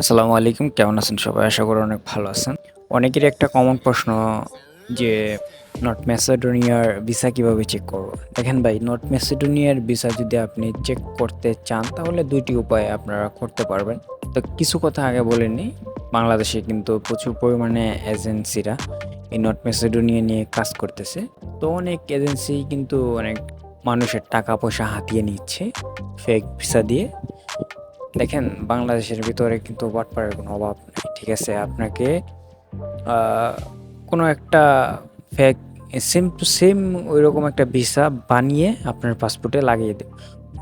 আসসালামু আলাইকুম, কেমন আছেন সবাই? আশা করি অনেক ভালো আছেন। অনেকেরই একটা কমন প্রশ্ন যে নর্থ ম্যাসেডোনিয়ার ভিসা কীভাবে চেক করব? দেখেন ভাই নর্থ ম্যাসেডোনিয়ার ভিসা যদি আপনি চেক করতে চান, তাহলে দুইটি উপায় আপনারা করতে পারবেন। তো কিছু কথা আগে বলে নিই বাংলাদেশে কিন্তু প্রচুর পরিমাণে এজেন্সিরা এই নর্থ ম্যাসেডোনিয়া নিয়ে কাজ করতেছে। তো অনেক এজেন্সি কিন্তু অনেক মানুষের টাকা পয়সা হাতিয়ে নিচ্ছে ফেক ভিসা দিয়ে। দেখেন, বাংলাদেশের ভিতরে কিন্তু বাটপাড়ের কোনো অভাব নেই, ঠিক আছে? আপনাকে কোনো একটা ফেক সেম টু সেম ওই রকম একটা ভিসা বানিয়ে আপনার পাসপোর্টে লাগিয়ে দেবে।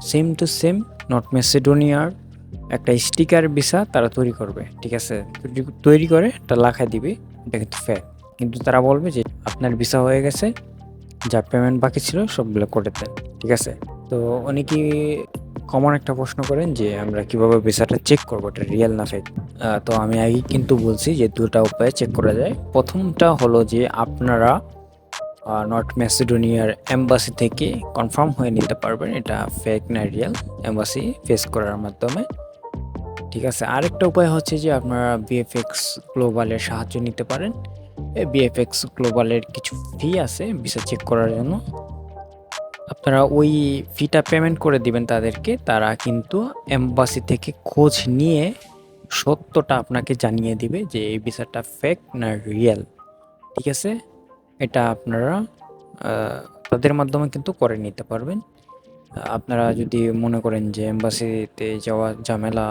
সেম টু সেম নর্থ মেসিডোনিয়ার একটা স্টিকার ভিসা তারা তৈরি করবে, ঠিক আছে? তৈরি- করে একটা লাখায় দিবে, এটা কিন্তু ফেক কিন্তু তারা বলবে যে, আপনার ভিসা হয়ে গেছে, যা পেমেন্ট বাকি ছিল সবগুলো করে দেন, ঠিক আছে? তো অনেকেই কমন একটা প্রশ্ন করেন যে আমরা কীভাবে ভিসাটা চেক করব? এটা রিয়েল না ফেক তো আমি আগেই কিন্তু বলছি যে দুটা উপায়ে চেক করা যায়। প্রথমটা হলো যে আপনারা নর্থ ম্যাসিডোনিয়ার এম্বাসি থেকে কনফার্ম হয়ে নিতে পারবেন। এটা ফেক না রিয়েল এম্বাসি ফেস করার মাধ্যমে। ঠিক আছে? আরেকটা উপায় হচ্ছে যে আপনারা বিএফএক্স গ্লোবালের সাহায্য নিতে পারেন। বিএফএক্স গ্লোবালের কিছু ফি আছে ভিসা চেক করার জন্য। আপনারা ওই ফিটা পেমেন্ট করে দিবেন তাদেরকে, তারা কিন্তু এম্বাসি থেকে খোঁজ নিয়ে সত্যটা আপনাকে জানিয়ে দিবে যে এই ভিসাটা ফেক না রিয়েল ঠিক আছে? এটা আপনারা তাদের মাধ্যমে কিন্তু করে নিতে পারবেন। আপনারা যদি মনে করেন যে এম্বাসিতে যাওয়া ঝামেলা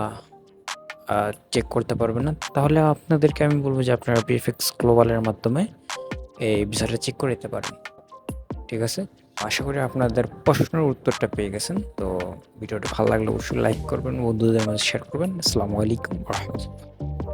চেক করতে পারবেন না, তাহলে আপনাদেরকে আমি বলব যে আপনারা বিএফএক্স গ্লোবালের মাধ্যমে এই ভিসাটা চেক করে নিতে পারেন, ঠিক আছে? আশা করি আপনাদের প্রশ্নের উত্তরটা পেয়ে গেছেন। তো ভিডিওটা ভালো লাগলে অবশ্যই লাইক করবেন, বন্ধুদের মাঝে শেয়ার করবেন। আসসালামু আলাইকুম রহমতুল্লাহ।